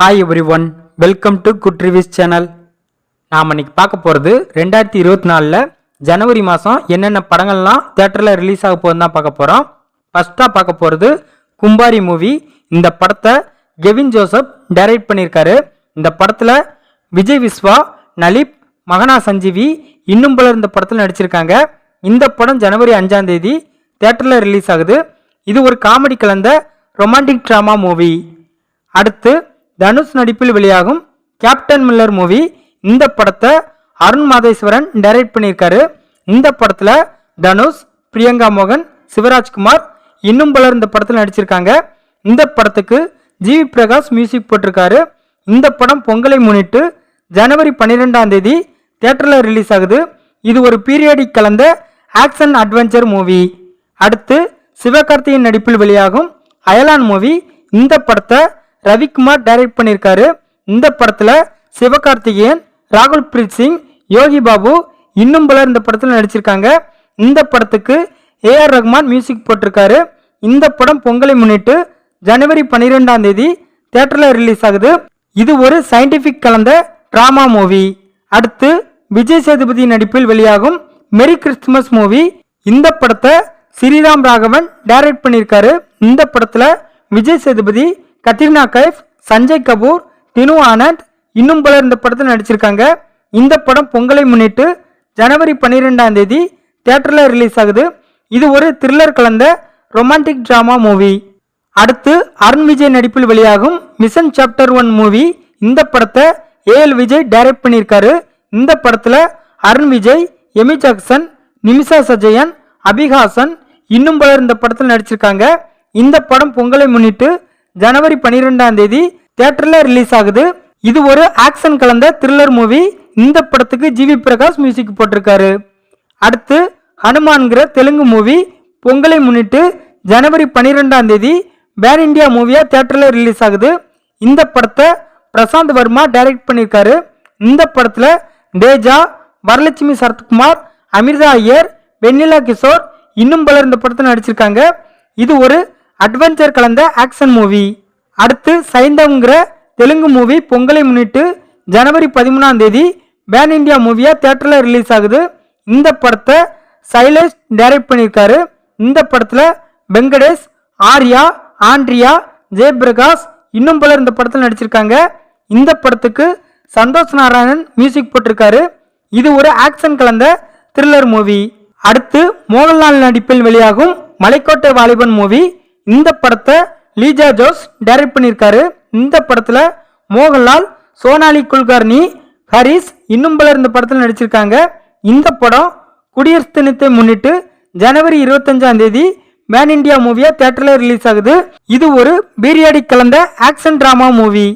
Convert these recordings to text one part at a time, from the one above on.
Hi everyone welcome to good reviews channel நாம் இன்னைக்கு பார்க்க போகிறது ரெண்டாயிரத்தி இருபத்தி நாலில் ஜனவரி மாதம் என்னென்ன படங்கள்லாம் தேட்டரில் ரிலீஸ் ஆக போகுதுன்னு தான் பார்க்க போகிறோம் ஃபஸ்ட்டாக பார்க்க போகிறது கும்பாரி மூவி இந்த படத்தை கெவின் ஜோசப் டைரக்ட் பண்ணியிருக்காரு. இந்த படத்தில் விஜய் விஸ்வா நலிப் மகனா சஞ்சீவி இன்னும் பலர் இந்த படத்தில் நடிச்சிருக்காங்க. இந்த படம் ஜனவரி அஞ்சாம் தேதி தேட்டரில் ரிலீஸ் ஆகுது. இது ஒரு காமெடி கலந்த ரொமான்டிக் ட்ராமா மூவி அடுத்து தனுஷ் நடிப்பில் வெளியாகும் கேப்டன் மில்லர் மூவி. இந்த படத்தை அருண் மாதேஸ்வரன் டைரக்ட் பண்ணியிருக்காரு. இந்த படத்தில் தனுஷ் பிரியங்கா மோகன் சிவராஜ்குமார் இன்னும் பலர் இந்த படத்தில் நடிச்சிருக்காங்க. இந்த படத்துக்கு ஜிவி பிரகாஷ் மியூசிக் போட்டிருக்காரு. இந்த படம் பொங்கலை முன்னிட்டு ஜனவரி பன்னிரெண்டாம் தேதி தியேட்டரில் ரிலீஸ் ஆகுது. இது ஒரு பீரியடிக் கலந்த ஆக்ஷன் அட்வென்ச்சர் மூவி அடுத்து சிவகார்த்தியின் நடிப்பில் வெளியாகும் அயலான் மூவி. இந்த படத்தை ரவிக்குமார் டைரக்ட் பண்ணியிருக்காரு இந்த படத்தில் சிவகார்த்திகேயன் ராகுல் பிரீத் சிங் யோகி பாபு இன்னும் பலர் இந்த படத்தில் நடிச்சிருக்காங்க. இந்த படத்துக்கு ஏஆர் ரஹ்மான் மியூசிக் போட்டிருக்காரு. இந்த படம் பொங்கலை முன்னிட்டு ஜனவரி பன்னிரெண்டாம் தேதி தேட்டரில் ரிலீஸ் ஆகுது. இது ஒரு சயின்டிஃபிக் கலந்த ட்ராமா மூவி அடுத்து விஜய் சேதுபதி நடிப்பில் வெளியாகும் மெரி கிறிஸ்துமஸ் மூவி இந்த படத்தை ஸ்ரீராம் ராகவன் டைரக்ட் பண்ணியிருக்காரு இந்த படத்தில் விஜய் சேதுபதி கத்ரினா கைஃப் சஞ்சய் கபூர் தினு ஆனந்த் இன்னும் பலர் இந்த படத்தில் நடிச்சிருக்காங்க. இந்த படம் பொங்கலை முன்னிட்டு ஜனவரி பன்னிரெண்டாம் தேதி தியேட்டரில் ரிலீஸ் ஆகுது. இது ஒரு த்ரில்லர் கலந்த ரொமான்டிக் ட்ராமா மூவி அடுத்து அருண் விஜய் நடிப்பில் வெளியாகும் மிஷன் சாப்டர் ஒன் மூவி இந்த படத்தை ஏஎல் விஜய் டைரக்ட் பண்ணியிருக்காரு. இந்த படத்தில் அருண் விஜய் எமி ஜாக்சன் நிமிஷா சஜயன் அபிஹாசன் இன்னும் பலர் இந்த படத்தில் நடிச்சிருக்காங்க. இந்த படம் பொங்கலை முன்னிட்டு ஜனவரி பன்னிரெண்டாம் தேதி தியேட்டர்ல ரிலீஸ் ஆகுது. இது ஒரு ஆக்ஷன் கலந்த த்ரில்லர் மூவி இந்த படத்துக்கு ஜிவி பிரகாஷ் மியூசிக் போட்டிருக்காரு. அடுத்து ஹனுமான்கிற தெலுங்கு மூவி பொங்கலை முன்னிட்டு ஜனவரி பன்னிரெண்டாம் தேதி பேன் இந்தியா மூவியாக தேட்டரில் ரிலீஸ் ஆகுது. இந்த படத்தை பிரசாந்த் வர்மா டைரக்ட் பண்ணியிருக்காரு. இந்த படத்தில் தேஜா வரலட்சுமி சரத்குமார் அமிர்தா ஐயர் வெண்ணிலா கிஷோர் இன்னும் பலர் இந்த படத்தில் நடிச்சிருக்காங்க. இது ஒரு அட்வென்ச்சர் கலந்த ஆக்ஷன் மூவி. அடுத்து சைந்தம்ங்கிற தெலுங்கு மூவி பொங்கலை முன்னிட்டு ஜனவரி பதிமூணாம் தேதி பேன் இந்தியா மூவியாக தியேட்டரில் ரிலீஸ் ஆகுது. இந்த படத்தை சைலேஷ் டைரக்ட் பண்ணியிருக்காரு. இந்த படத்தில் வெங்கடேஷ் ஆர்யா ஆண்ட்ரியா ஜெயபிரகாஷ் இன்னும் பலர் இந்த படத்தில் நடிச்சிருக்காங்க. இந்த படத்துக்கு சந்தோஷ் நாராயணன் மியூசிக் போட்டிருக்காரு. இது ஒரு ஆக்ஷன் கலந்த த்ரில்லர் மூவி அடுத்து மோகன்லால் நடிப்பில் வெளியாகும் மலைக்கோட்டை வாலிபன் மூவி இந்த படத்தை லீஜா ஜோஸ் டைரக்ட் பண்ணியிருக்காரு. இந்த படத்தில் மோகன்லால் சோனாலி குல்கர்னி ஹரிஸ் இன்னும் பலர் இந்த படத்தில் நடிச்சிருக்காங்க. இந்த படம் குடியரசு தினத்தை முன்னிட்டு ஜனவரி இருபத்தஞ்சாம் தேதி மேன் இந்தியா மூவியா தேட்டரில் ரிலீஸ் ஆகுது. இது ஒரு பீரியாடி கலந்த ஆக்ஷன் ட்ராமா மூவி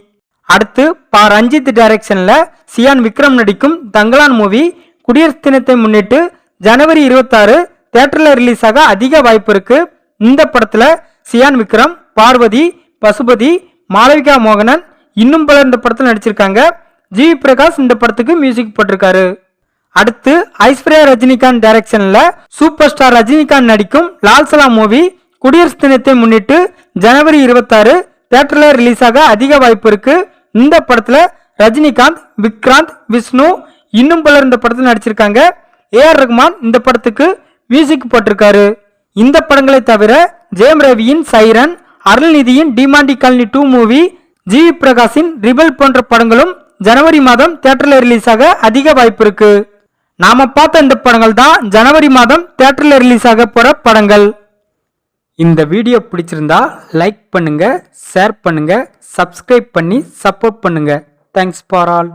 அடுத்து பா. ரஞ்சித் டைரக்ஷனில் சியான் விக்ரம் நடிக்கும் தங்கலான் மூவி குடியரசு தினத்தை முன்னிட்டு ஜனவரி இருபத்தாறு தேட்டரில் ரிலீஸ் ஆக அதிக வாய்ப்பு இருக்குது இந்த படத்தில் சியான் விக்ரம் பார்வதி பசுபதி மாளவிகா மோகனன் இன்னும் பலர் இந்த படத்தில் நடிச்சிருக்காங்க. ஜி. பிரகாஷ் இந்த படத்துக்கு மியூசிக் போட்டிருக்காரு. அடுத்து ஐஸ்வர்யா ரஜினிகாந்த் டைரக்ஷன்ல சூப்பர் ஸ்டார் ரஜினிகாந்த் நடிக்கும் லால்சலா மூவி குடியரசு தினத்தை முன்னிட்டு ஜனவரி இருபத்தாறு தியேட்டர்ல ரிலீஸ் ஆக அதிக வாய்ப்பு இருக்கு. இந்த படத்துல ரஜினிகாந்த் விக்ராந்த் விஷ்ணு இன்னும் பலர் இந்த படத்தில் நடிச்சிருக்காங்க. ஏஆர் ரஹ்மான் இந்த படத்துக்கு மியூசிக் போட்டிருக்காரு. இந்த படங்களை தவிர ஜெயம் ரவியின் siren அருள்நிதியின் Demonte colony two movie G V பிரகாஷின் rebel போன்ற படங்களும் ஜனவரி மாதம் தேட்டரில் ரிலீஸ் ஆக அதிக வாய்ப்பு இருக்கு. நாம பார்த்த இந்த படங்கள் தான் ஜனவரி மாதம் தேட்டரில் ரிலீஸ் ஆக போற படங்கள். இந்த வீடியோ பிடிச்சிருந்தா லைக் பண்ணுங்க ஷேர் பண்ணுங்க சப்ஸ்கிரைப் பண்ணி சப்போர்ட் பண்ணுங்க. Thanks for all